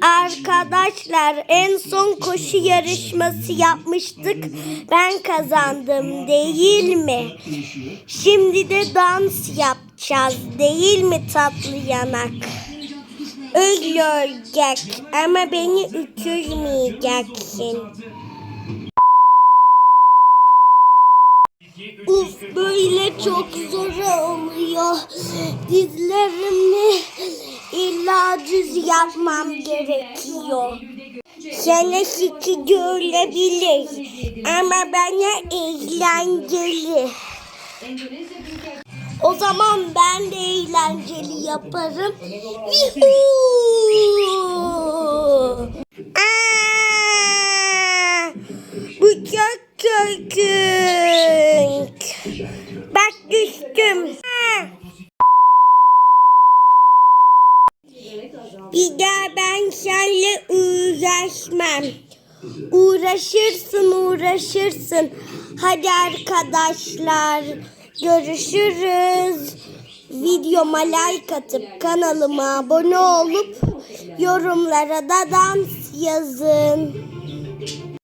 Arkadaşlar en son koşu yarışması yapmıştık. Ben kazandım değil mi? Şimdi de dans yapacağız değil mi tatlı yanak? Ölecek ama beni ütürmeyeceksin. Uf böyle çok zor oluyor. Dizlerimi illa düz yapmam gerekiyor. Sana sıkıcı olabilir ama bana eğlenceli. O zaman ben de eğlenceli yaparım. Aa! Bu çok korkunç. Bir daha ben seninle uğraşmam. Uğraşırsın uğraşırsın. Hadi arkadaşlar görüşürüz. Videoma like atıp kanalıma abone olup yorumlara da dans yazın.